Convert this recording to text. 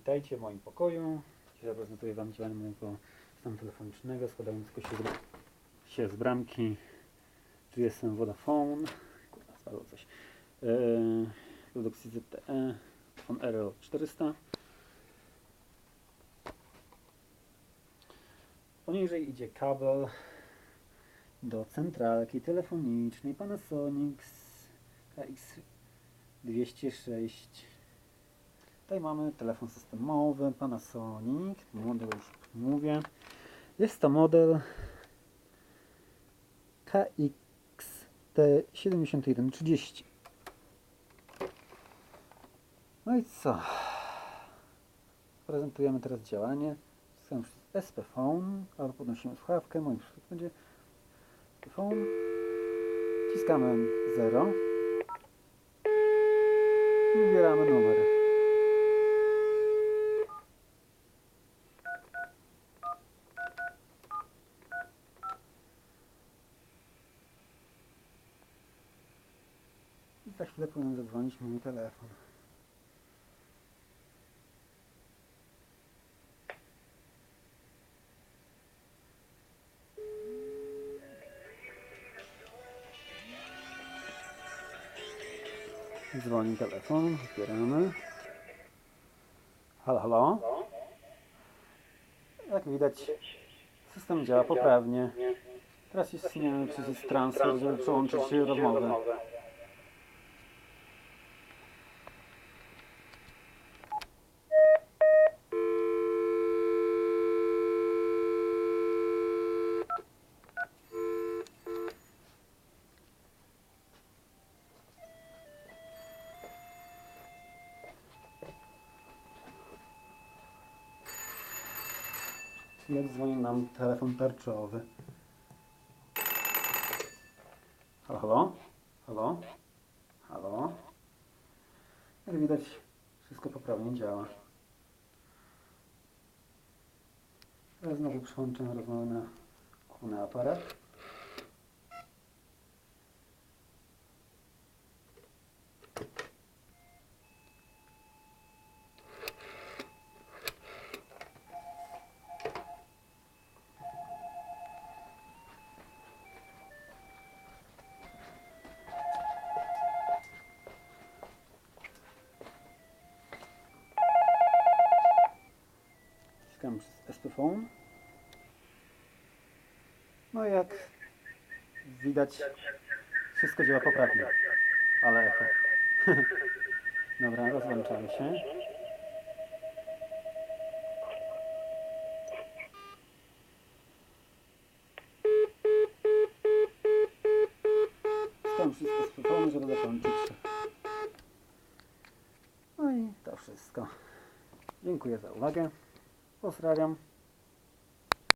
witajcie w moim pokoju. Zaprezentuję Wam działanie mojego stanu telefonicznego składającego się się z bramki GSM Vodafone. Kurwa, spadło coś. Yy, produkcji ZTE, telefon RL400. Poniżej idzie kabel do centralki telefonicznej Panasonic KX206. Tutaj mamy telefon systemowy Panasonic, model już mówię. Jest to model KXT7130. No i co? Prezentujemy teraz działanie. Wciskamy SP Phone, albo podnosimy słuchawkę, mój przycisk będzie SP Phone. Wciskamy 0 i wybieramy numer. Za chwilę powinien zadzwonić mój telefon. Dzwoni telefon, otwieramy. Halo, halo. Jak widać, system działa poprawnie. Teraz istnieje przycisk transfer, żeby przełączyć rozmowę. Jak dzwoni nam telefon tarczowy. Halo, halo? Halo? Halo? Jak widać, wszystko poprawnie działa. Teraz znowu przełączę rozmowę na główny aparat. No jak widać, wszystko działa poprawnie. Ale echo. Dobra, rozłączamy się. Wciskam wszystko phone, żeby zakończyć. No i to wszystko. Dziękuję za uwagę. Pozdrawiam.